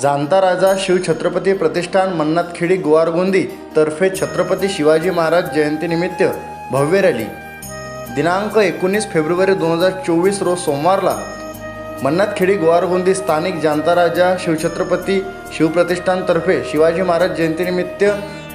जाणता राजा शिवछत्रपती प्रतिष्ठान मन्नातखेडी गुवारगोंदी तर्फे छत्रपती शिवाजी महाराज जयंतीनिमित्त भव्य रॅली. दिनांक एकोणीस फेब्रुवारी दोन हजार चोवीस रोज सोमवारला मन्नातखेडी गुवारगोंदी स्थानिक जाणता राजा शिवछत्रपती शिवप्रतिष्ठानतर्फे शिवाजी महाराज जयंतीनिमित्त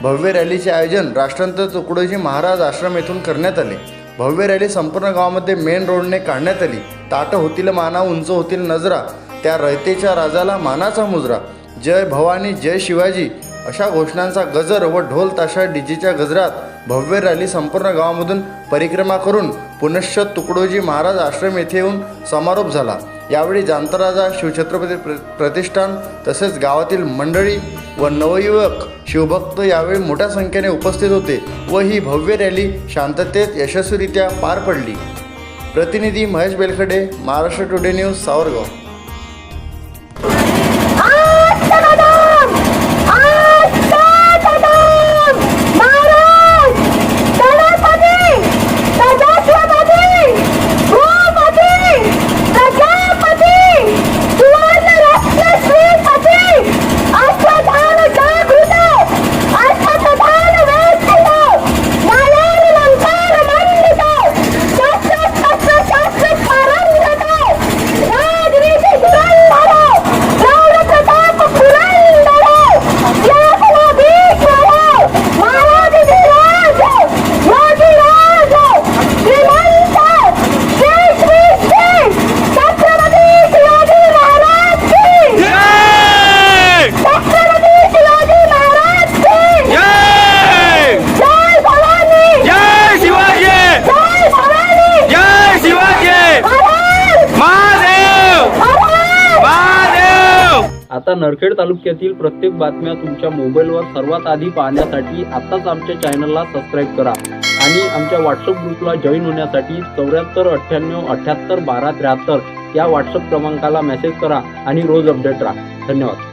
भव्य रॅलीचे आयोजन राष्ट्रांत तुकडोजी महाराज आश्रम येथून करण्यात आले. भव्य रॅली संपूर्ण गावामध्ये मेन रोडने काढण्यात आली. ताट होतील माना उंच होतील नजरा त्या रयतेच्या राजाला मानाचा मुजरा. जय भवानी जय शिवाजी अशा घोषणांचा गजर व ढोल ताशा डीजीच्या गजरात भव्य रॅली संपूर्ण गावामधून परिक्रमा करून पुनश्च तुकडोजी महाराज आश्रम येथे येऊन समारोप झाला. यावेळी जांतराजा शिवछत्रपती प्र प्रतिष्ठान तसेच गावातील मंडळी व नवयुवक शिवभक्त यावेळी मोठ्या संख्येने उपस्थित होते व ही भव्य रॅली शांततेत यशस्वीरित्या पार पडली. प्रतिनिधी महेश बेलखडे महाराष्ट्र टुडे न्यूज सावरगाव. आता नरखेड तालुक्यातील प्रत्येक बातम्या तुमच्या मोबाईलवर सर्वात आधी पाहण्यासाठी आत्ताच आमच्या चॅनलला सबस्क्राईब करा. आणि आमच्या व्हॉट्सअप ग्रुपला जॉईन होण्यासाठी चौऱ्याहत्तर अठ्ठ्याण्णव अठ्ठ्याहत्तर बारा त्र्याहत्तर या व्हॉट्सअप क्रमांकाला मेसेज करा आणि रोज अपडेट राहा. धन्यवाद.